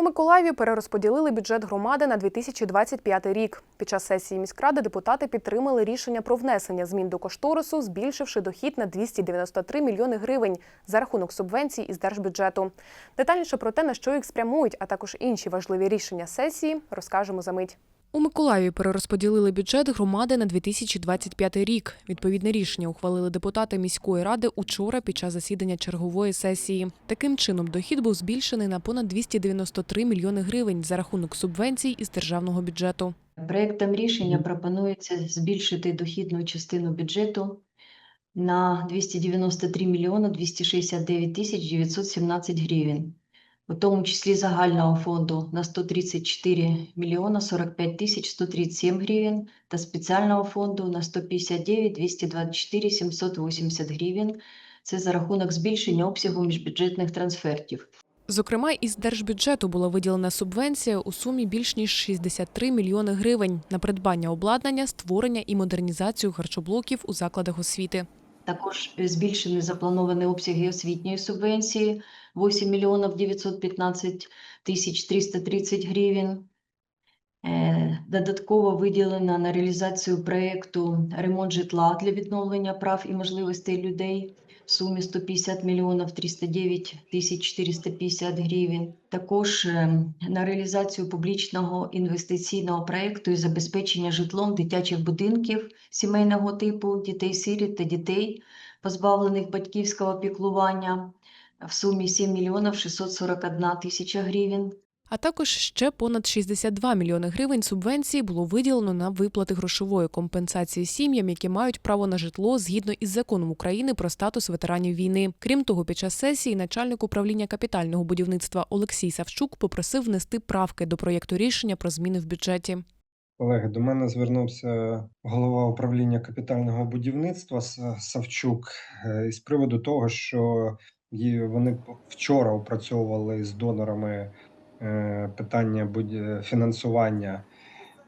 У Миколаєві перерозподілили бюджет громади на 2025 рік. Під час сесії міськради депутати підтримали рішення про внесення змін до кошторису, збільшивши дохід на 293 мільйони гривень за рахунок субвенцій із держбюджету. Детальніше про те, на що їх спрямують, а також інші важливі рішення сесії, розкажемо за мить. У Миколаєві перерозподілили бюджет громади на 2025 рік. Відповідне рішення ухвалили депутати міської ради учора під час засідання чергової сесії. Таким чином, дохід був збільшений на понад 293 мільйони гривень за рахунок субвенцій із державного бюджету. Проектом рішення пропонується збільшити дохідну частину бюджету на 293 мільйони 269 тисяч 917 гривень, у тому числі загального фонду на 134 мільйона 45 тисяч 137 гривень та спеціального фонду на 159 224 780 гривень. Це за рахунок збільшення обсягу міжбюджетних трансфертів. Зокрема, із держбюджету була виділена субвенція у сумі більш ніж 63 мільйони гривень на придбання обладнання, створення і модернізацію харчоблоків у закладах освіти. Також збільшені заплановані обсяги освітньої субвенції 8 мільйонів 915 тисяч 330 гривень. Е, Додатково виділено на реалізацію проєкту ремонт житла для відновлення прав і можливостей людей в сумі 150 мільйонів 309 тисяч 450 гривень. Також е, на реалізацію публічного інвестиційного проєкту і забезпечення житлом дитячих будинків сімейного типу, дітей-сиріт та дітей, позбавлених батьківського піклування в сумі 7 мільйонів 641 тисяча гривень. А також ще понад 62 мільйони гривень субвенції було виділено на виплати грошової компенсації сім'ям, які мають право на житло згідно із законом України про статус ветеранів війни. Крім того, під час сесії начальник управління капітального будівництва Олексій Савчук попросив внести правки до проєкту рішення про зміни в бюджеті. Колеги, до мене звернувся голова управління капітального будівництва Савчук е, із приводу того, що вони вчора опрацьовували з донорами питання фінансування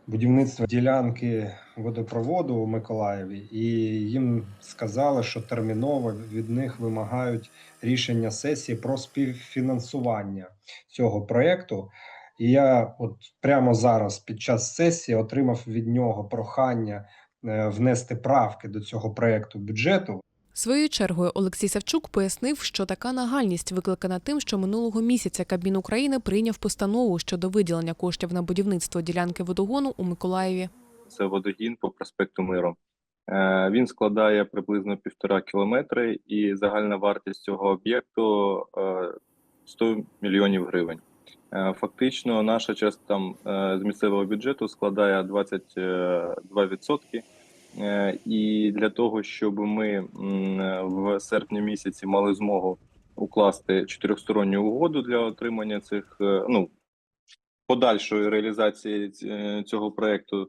будівництва ділянки водопроводу у Миколаєві, і їм сказали, що терміново від них вимагають рішення сесії про співфінансування цього проєкту. І я от прямо зараз під час сесії отримав від нього прохання е, внести правки до цього проекту бюджету. Своєю чергою Олексій Савчук пояснив, що така нагальність викликана тим, що минулого місяця Кабмін України прийняв постанову щодо виділення коштів на будівництво ділянки водогону у Миколаєві. це водогін по проспекту Миру. Е, Він складає приблизно півтора кілометри, і загальна вартість цього об'єкту е, 100 мільйонів гривень. Е, Фактично, наша частина е, з місцевого бюджету складає 22%. Е, І для того, щоб ми в серпні місяці мали змогу укласти чотирьохсторонню угоду для отримання цих е, ну подальшої реалізації цього проекту,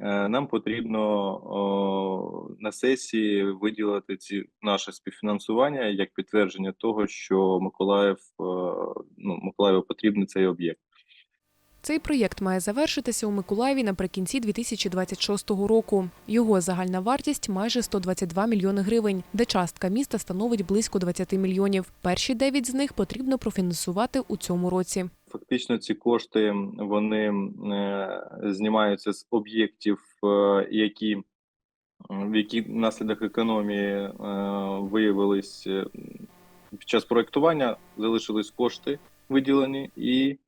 Е, Нам потрібно на сесії виділити ці наше співфінансування як підтвердження того, що Миколаїв е, ну Миколаєву потрібний цей об'єкт. Цей проєкт має завершитися у Миколаєві наприкінці 2026 року. Його загальна вартість майже 122 мільйони гривень, де частка міста становить близько 20 мільйонів. Перші 9 з них потрібно профінансувати у цьому році. Фактично, ці кошти вони е, знімаються з об'єктів, е, які в які внаслідок економії е, виявились під час проектування, залишились кошти виділені, і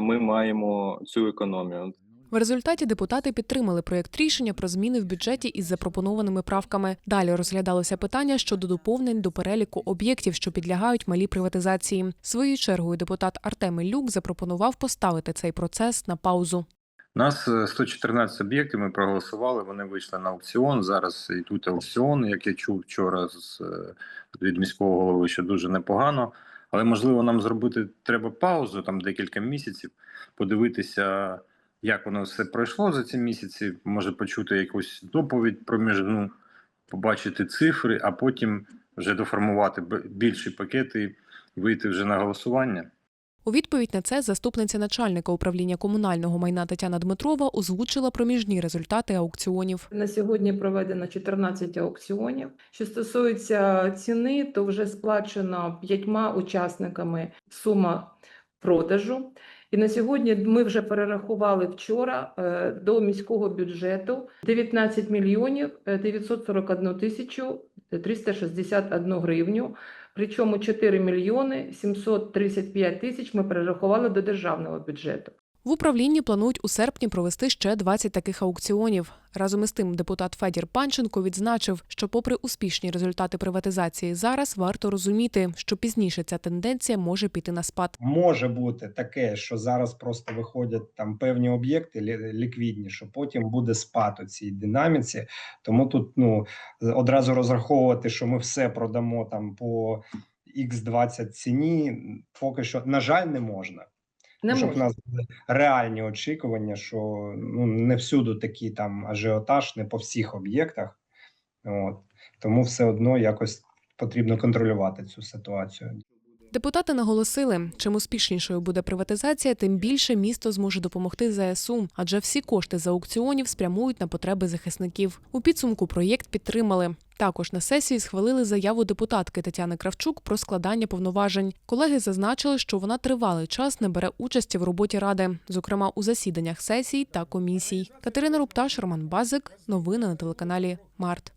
ми маємо цю економію. В результаті депутати підтримали проєкт рішення про зміни в бюджеті із запропонованими правками. Далі розглядалося питання щодо доповнень до переліку об'єктів, що підлягають малій приватизації. Своєю чергою депутат Артем Іллюк запропонував поставити цей процес на паузу. Нас е, 114 об'єктів. Ми проголосували. Вони вийшли на аукціон. Зараз йдуть аукціони, як я чув вчора з е, від міського голови, що дуже непогано. Але можливо нам зробити треба паузу там декілька місяців, подивитися, як воно все пройшло за ці місяці. Може почути якусь доповідь проміжну, побачити цифри, а потім вже доформувати більші пакети вийти вже на голосування. У відповідь на це заступниця начальника управління комунального майна Тетяна Дмитрова озвучила проміжні результати аукціонів. На сьогодні проведено 14 аукціонів. Що стосується ціни, то вже сплачено п'ятьма учасниками сума продажу. І на сьогодні ми вже перерахували вчора е, до міського бюджету 19 мільйонів е, 941 тисячу 361 гривню. Причому 4 мільйони 735 тисяч ми перерахували до державного бюджету. В управлінні планують у серпні провести ще 20 таких аукціонів. Разом із тим, депутат Федір Панченко відзначив, що, попри успішні результати приватизації, зараз варто розуміти, що пізніше ця тенденція може піти на спад. Може бути таке, що зараз просто виходять там певні об'єкти лі- ліквідні, що потім буде спад у цій динаміці. Тому тут ну одразу розраховувати, що ми все продамо там по X20 ціні, поки що, на жаль, не можна. Не щоб в нас були реальні очікування, що ну не всюди такий там ажіотаж, не по всіх об'єктах. От тому все одно якось потрібно контролювати цю ситуацію. Депутати наголосили, чим успішнішою буде приватизація, тим більше місто зможе допомогти ЗСУ, адже всі кошти з аукціонів спрямують на потреби захисників. У підсумку проєкт підтримали. Також на сесії схвалили заяву депутатки Тетяни Кравчук про складання повноважень. Колеги зазначили, що вона тривалий час не бере участі в роботі ради, зокрема у засіданнях сесій та комісій. Катерина Рупташ, Роман Базик. Новини на телеканалі Март.